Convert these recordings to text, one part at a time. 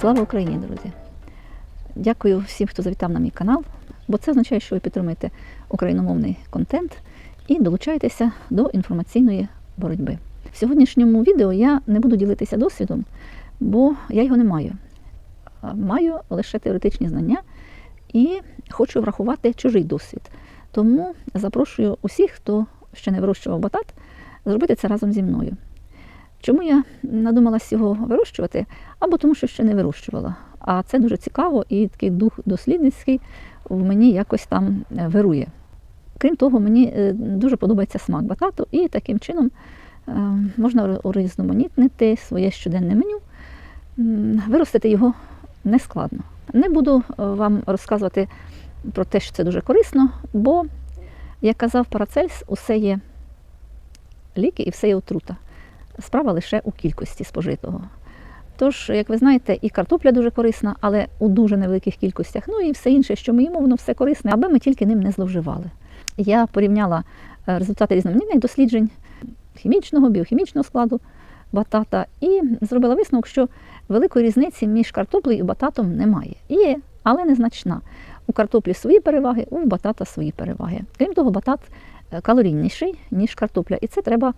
Слава Україні, друзі! Дякую всім, хто завітав на мій канал, бо це означає, що ви підтримуєте україномовний контент і долучаєтеся до інформаційної боротьби. В сьогоднішньому відео я не буду ділитися досвідом, бо я його не маю. Маю лише теоретичні знання і хочу врахувати чужий досвід. Тому запрошую усіх, хто ще не вирощував батат, зробити це разом зі мною. Чому я надумалась його вирощувати? Або тому, що ще не вирощувала. А це дуже цікаво і такий дух дослідницький в мені якось там е, вирує. Крім того, мені е, дуже подобається смак батату, і таким чином е, можна урізноманітнити своє щоденне меню, виростити його нескладно. Не буду вам розказувати про те, що це дуже корисно, бо, як казав Парацельс, усе є ліки і все є отрута. Справа лише у кількості спожитого. Тож, як ви знаєте, і картопля дуже корисна, але у дуже невеликих кількостях. Ну і все інше, що ми їмо, воно все корисне, аби ми тільки ним не зловживали. Я порівняла е, результати різноманітних досліджень хімічного, біохімічного складу батата і зробила висновок, що великої різниці між картоплею і бататом немає. Є, але незначна. У картоплі свої переваги, у батата свої переваги. Крім того, батат е, калорійніший, ніж картопля, і це треба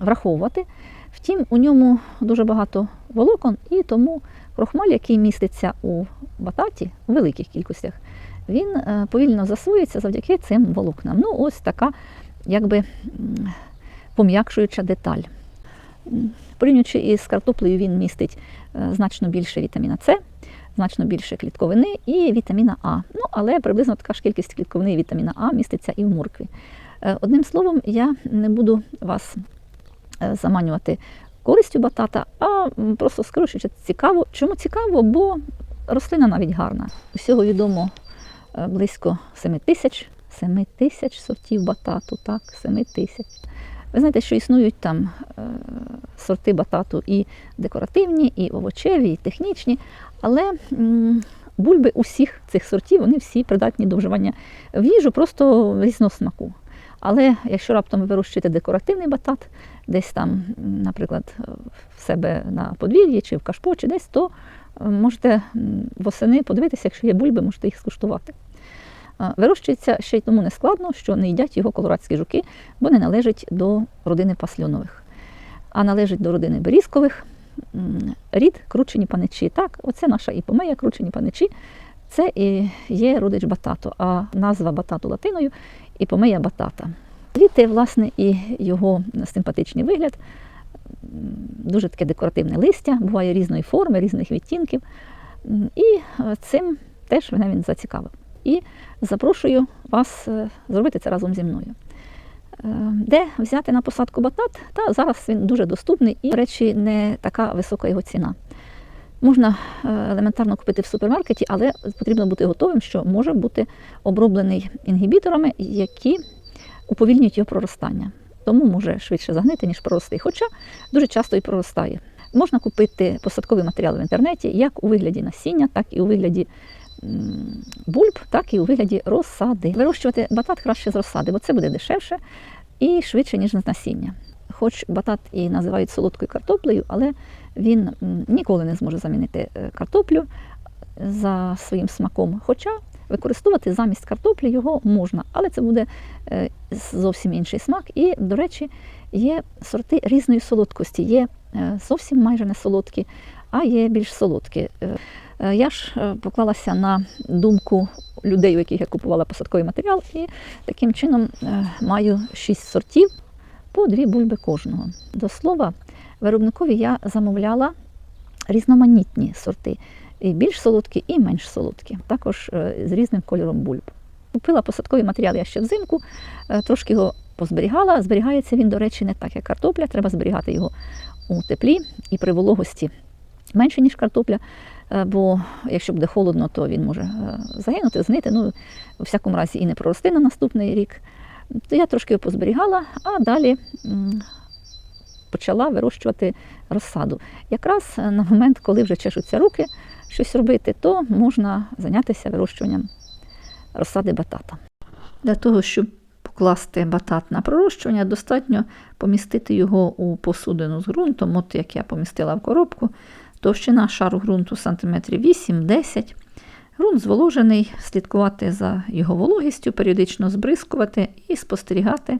враховувати. Втім, у ньому дуже багато волокон, і тому крохмаль, який міститься у бататі у великих кількостях, він е, повільно засвоюється завдяки цим волокнам. Ну, ось така, якби пом'якшуюча деталь. Порівнюючи із картоплею, він містить е, значно більше вітаміна С, значно більше клітковини і вітаміна А. Ну, але приблизно така ж кількість клітковини і вітаміна А міститься і в моркві. Е, Одним словом, я не буду вас заманювати користю батата, а просто скажу, що це цікаво. Чому цікаво? Бо рослина навіть гарна. Усього відомо е, близько 7 тисяч, 7 тисяч сортів батату, так, 7 тисяч. Ви знаєте, що існують там е, сорти батату і декоративні, і овочеві, і технічні, але бульби усіх цих сортів вони всі придатні до вживання в їжу просто різного смаку. Але якщо раптом ви вирощуєте декоративний батат, десь там, наприклад, в себе на подвір'ї чи в кашпо, чи десь, то е, можете восени подивитися, якщо є бульби, можете їх скуштувати. Е, Вирощується ще й тому не складно, що не їдять його колорадські жуки, бо не належить до родини пасльонових, а належить до родини берізкових. Рід кручені паничі. Так, оце наша іпомея, кручені паничі. Це і є родич батату, а назва батату латиною іпомея батата. Квіти, власне, і його симпатичний вигляд, дуже таке декоративне листя, буває різної форми, різних відтінків. І е, цим теж мене він зацікавив. І запрошую вас е, зробити це разом зі мною. Е, Де взяти на посадку батат? Та зараз він дуже доступний і, до речі, не така висока його ціна. Можна е, елементарно купити в супермаркеті, але потрібно бути готовим, що може бути оброблений інгібіторами, які уповільнюють його проростання. Тому може швидше загнити, ніж прорости. Хоча дуже часто і проростає. Можна купити посадковий матеріал в інтернеті, як у вигляді насіння, так і у вигляді бульб, так і у вигляді розсади. Вирощувати батат краще з розсади, бо це буде дешевше і швидше, ніж насіння. Хоч батат і називають солодкою картоплею, але він ніколи не зможе замінити е, картоплю за своїм смаком. Хоча використовувати замість картоплі його можна, але це буде е, зовсім інший смак. І, до речі, є сорти різної солодкості. Є е, зовсім майже не солодкі, а є більш солодкі. Е, е, Я ж е, поклалася на думку людей, у яких я купувала посадковий матеріал, і таким чином е, маю шість сортів по дві бульби кожного. До слова, виробникові я замовляла різноманітні сорти, і більш солодкі, і менш солодкі, також е, з різним кольором бульб. Купила посадковий матеріал я ще взимку, е, трошки його позберігала. Зберігається він, до речі, не так, як картопля. Треба зберігати його у теплі і при вологості менше, ніж картопля. Е, Бо якщо буде холодно, то він може загинути, знити. Ну, у всякому разі, і не прорости на наступний рік. Я трошки його позберігала, а далі почала вирощувати розсаду. Якраз на момент, коли вже чешуться руки щось робити, то можна зайнятися вирощуванням розсади батата. Для того, щоб покласти батат на пророщування, достатньо помістити його у посудину з ґрунтом, от як я помістила в коробку. Товщина шару ґрунту сантиметрів 8-10. Ґрунт зволожений, слідкувати за його вологістю, періодично збризкувати і спостерігати,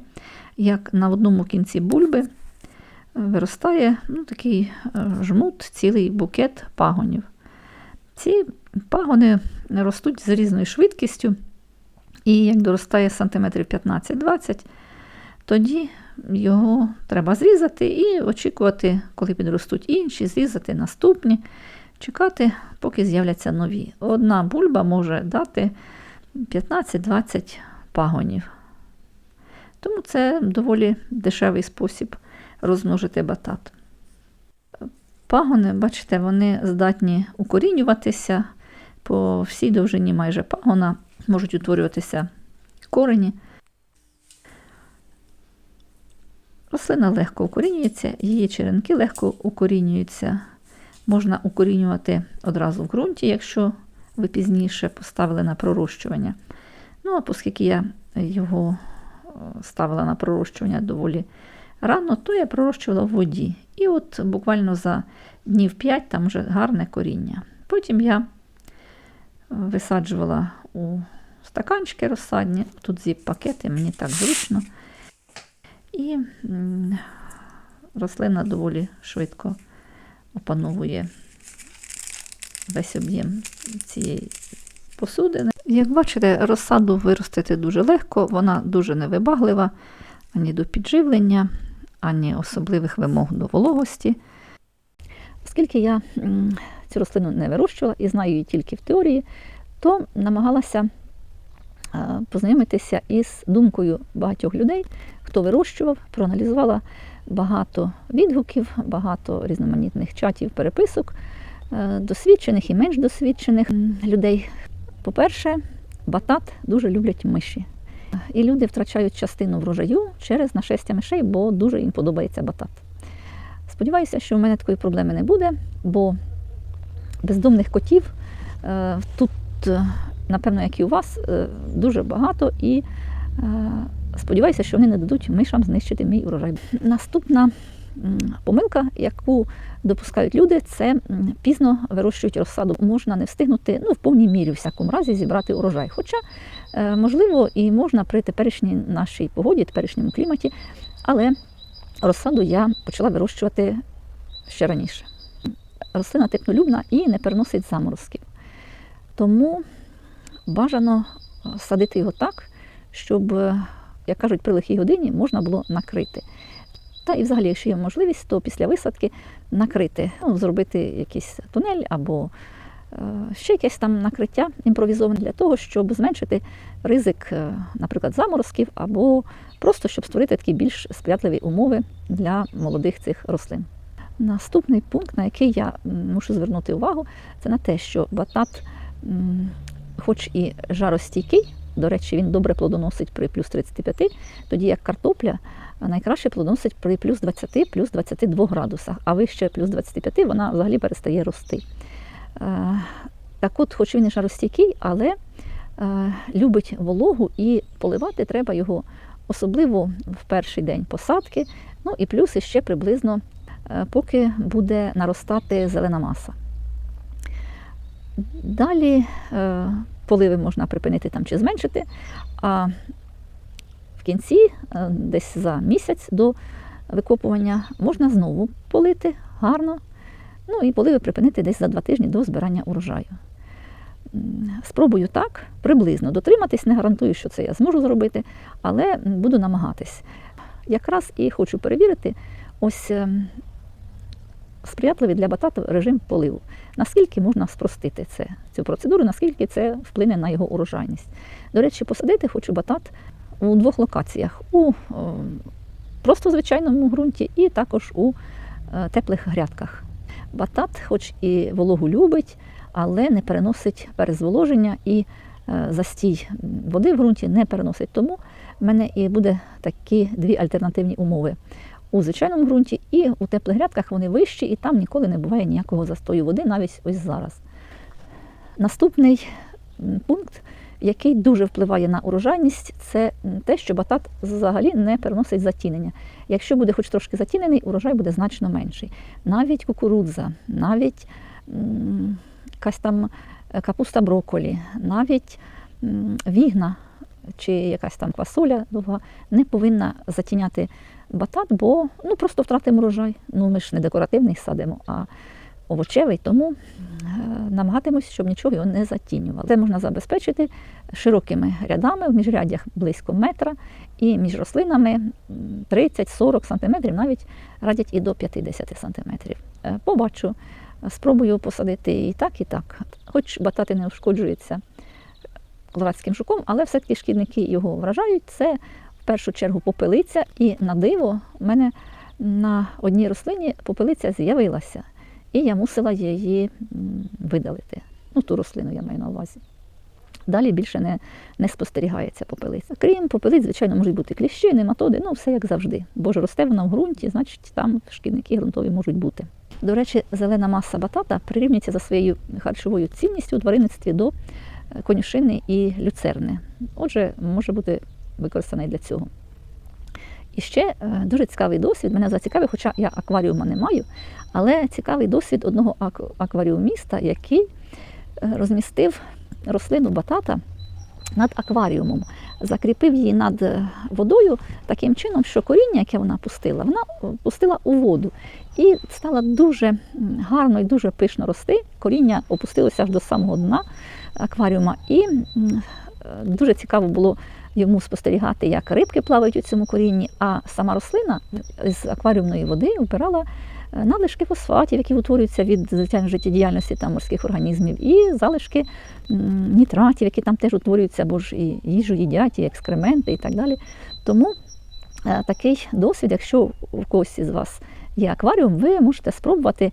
як на одному кінці бульби е, виростає ну, такий е, жмут, цілий букет пагонів. Ці пагони ростуть з різною швидкістю, і як доростає сантиметрів 15-20, тоді його треба зрізати і очікувати, коли підростуть інші, зрізати наступні, чекати, поки з'являться нові. Одна бульба може дати 15-20 пагонів. Тому це доволі дешевий спосіб розмножити батат. Пагони, бачите, вони здатні укорінюватися по всій довжині майже пагона, можуть утворюватися корені. Рослина легко укорінюється, її черенки легко укорінюються. Можна укорінювати одразу в ґрунті, якщо ви пізніше поставили на пророщування. Ну, а оскільки я його е, ставила на пророщування доволі рано, то я пророщувала в воді. І от буквально за днів 5 там вже гарне коріння. Потім я е, висаджувала у стаканчики розсадні, тут зіп-пакети, мені так зручно. І рослина доволі швидко опановує весь об'єм цієї посудини. Як бачите, розсаду виростити дуже легко, вона дуже невибаглива ані до підживлення, ані особливих вимог до вологості. Оскільки я цю рослину не вирощувала і знаю її тільки в теорії, то намагалася познайомитися із думкою багатьох людей, хто вирощував, проаналізувала багато відгуків, багато різноманітних чатів, переписок, е, досвідчених і менш досвідчених людей. По-перше, батат дуже люблять миші. І люди втрачають частину врожаю через нашестя мишей, бо дуже їм подобається батат. Сподіваюся, що в мене такої проблеми не буде, бо бездомних котів е, тут, е, напевно, як і у вас, дуже багато, і сподіваюся, що вони не дадуть мишам знищити мій урожай. Наступна помилка, яку допускають люди, це пізно вирощують розсаду. Можна не встигнути ну, в повній мірі, в всякому разі, зібрати урожай. Хоча, е, можливо, і можна при теперішній нашій погоді, теперішньому кліматі, але розсаду я почала вирощувати ще раніше. Рослина теплолюбна і не переносить заморозків. Тому бажано садити його так, щоб, е, як кажуть, при лихій годині можна було накрити. Та і взагалі, якщо є можливість, то після висадки накрити, ну, зробити якийсь тунель або е, ще якесь там накриття імпровізоване для того, щоб зменшити ризик, е, наприклад, заморозків, або просто щоб створити такі більш сприятливі умови для молодих цих рослин. Наступний пункт, на який я мушу звернути увагу, це на те, що батат, хоч і жаростійкий, до речі, він добре плодоносить при плюс 35, тоді як картопля найкраще плодоносить при плюс 20, плюс 22 градусах, а вище плюс 25 вона взагалі перестає рости. Так от, хоч він і жаростійкий, але любить вологу і поливати треба його особливо в перший день посадки, ну і плюс іще приблизно, поки буде наростати зелена маса. Далі поливи можна припинити там чи зменшити, а в кінці, е, десь за місяць до викопування, можна знову полити гарно. Ну і поливи припинити десь за два тижні до збирання урожаю. Спробую так, приблизно дотриматись, не гарантую, що це я зможу зробити, але буду намагатись. Якраз і хочу перевірити ось ем, сприятливий для батату режим поливу. Наскільки можна спростити це, цю процедуру, наскільки це вплине на його урожайність. До речі, посадити хочу батат у двох локаціях: у е, просто звичайному ґрунті і також у е, теплих грядках. Батат, хоч і вологу любить, але не переносить перезволоження і е, застій води в ґрунті не переносить. Тому в мене і буде такі дві альтернативні умови. У звичайному ґрунті і у теплих грядках вони вищі, і там ніколи не буває ніякого застою води, навіть ось зараз. Наступний пункт, який дуже впливає на урожайність, це те, що батат взагалі не переносить затінення. Якщо буде хоч трошки затінений, урожай буде значно менший. Навіть кукурудза, навіть якась там е, капуста брокколі, навіть вігна чи якась там квасоля довга не повинна затіняти батат, бо ну, просто втратимо урожай. Ну, ми ж не декоративний садимо, а овочевий, тому е, намагатимось, щоб нічого його не затінювало. Це можна забезпечити широкими рядами, в міжряддях близько метра, і між рослинами 30-40 см, навіть радять і до 50 см. Е, Побачу, спробую посадити і так, і так. Хоч батати не ушкоджуються колорадським жуком, але все-таки шкідники його вражають. Це в першу чергу попелиця, і на диво в мене на одній рослині попелиця з'явилася, і я мусила її видалити. Ну, ту рослину я маю на увазі. Далі більше не, не спостерігається попелиця. Крім попелиць, звичайно, можуть бути кліщі, нематоди, ну все як завжди. Бо ж росте вона в ґрунті, значить там шкідники ґрунтові можуть бути. До речі, зелена маса батата прирівнюється за своєю харчовою цінністю у тваринництві до е, конюшини і люцерни. Отже, може бути використаний для цього. І ще е, дуже цікавий досвід. Мене зацікавив, хоча я акваріума не маю, але цікавий досвід одного акваріуміста, який е, розмістив рослину батата над акваріумом, закріпив її над е, водою таким чином, що коріння, яке вона пустила, вона пустила у воду. І стала дуже гарно і дуже пишно рости. Коріння опустилося аж до самого дна акваріума. І дуже цікаво було йому спостерігати, як рибки плавають у цьому корінні, а сама рослина з акваріумної води вбирала е, надлишки фосфатів, які утворюються від звичайно життєдіяльності там, морських організмів, і залишки нітратів, які там теж утворюються, бо ж і їжу їдять, і екскременти, і так далі. Тому е, такий досвід, якщо у когось із вас є акваріум, ви можете спробувати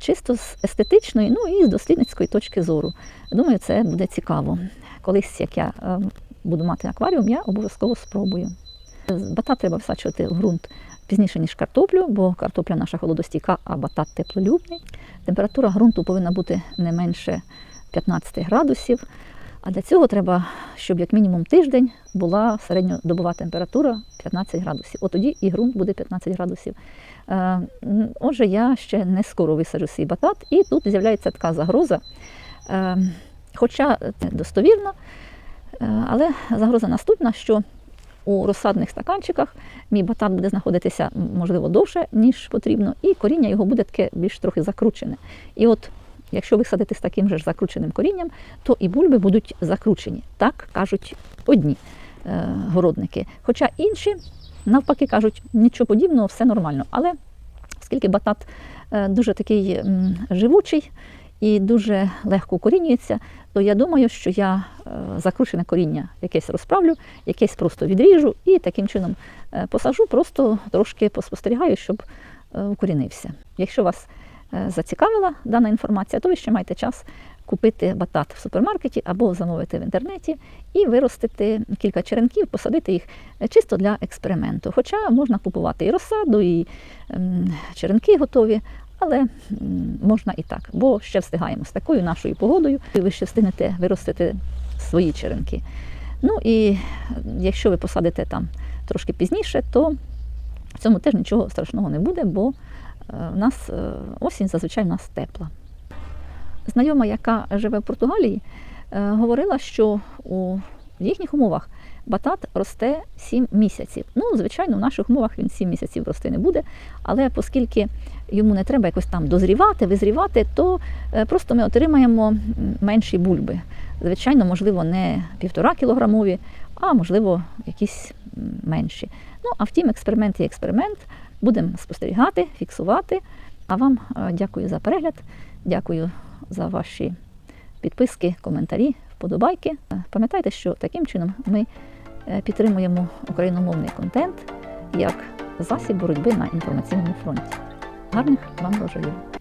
чисто з естетичної, ну і з дослідницької точки зору. Думаю, це буде цікаво. Колись, як я е, буду мати акваріум, я обов'язково спробую. Батат треба всачувати в ґрунт пізніше, ніж картоплю, бо картопля наша холодостійка, а батат теплолюбний. Температура ґрунту повинна бути не менше 15 градусів. А для цього треба, щоб як мінімум тиждень була середньодобова температура 15 градусів. От тоді і ґрунт буде 15 градусів. Е, Отже, я ще не скоро висаджу свій батат, і тут з'являється така загроза. Е, Хоча це достовірно, але загроза наступна, що у розсадних стаканчиках мій батат буде знаходитися можливо довше, ніж потрібно, і коріння його буде таке більш трохи закручене. І от якщо висадити з таким же ж закрученим корінням, то і бульби будуть закручені. Так кажуть одні е, городники. Хоча інші навпаки кажуть, нічого подібного, все нормально. Але оскільки батат е, дуже такий живучий і дуже легко укорінюється, то я думаю, що я е, закручене коріння якесь розправлю, якесь просто відріжу і таким чином е, посажу, просто трошки поспостерігаю, щоб е, укорінився. Якщо вас зацікавила дана інформація, то ви ще маєте час купити батат в супермаркеті або замовити в інтернеті і виростити кілька черенків, посадити їх чисто для експерименту. Хоча можна купувати і розсаду, і черенки готові, але можна і так, бо ще встигаємо з такою нашою погодою, і ви ще встигнете виростити свої черенки. Ну і якщо ви посадите там трошки пізніше, то в цьому теж нічого страшного не буде, бо е, в нас е, осінь зазвичай в нас тепла. Знайома, яка живе в Португалії, е, говорила, що у їхніх умовах батат росте 7 місяців. Ну, звичайно, в наших умовах він 7 місяців рости не буде, але оскільки йому не треба якось там дозрівати, визрівати, то е, просто ми отримаємо менші бульби. Звичайно, можливо, не півтора кілограмові, а можливо, якісь менші. Ну, а втім, експеримент є експеримент. Будемо спостерігати, фіксувати. А вам е, дякую за перегляд, дякую за ваші підписки, коментарі, вподобайки. Е, Пам'ятайте, що таким чином ми підтримуємо україномовний контент як засіб боротьби на інформаційному фронті. Гарних вам врожаїв!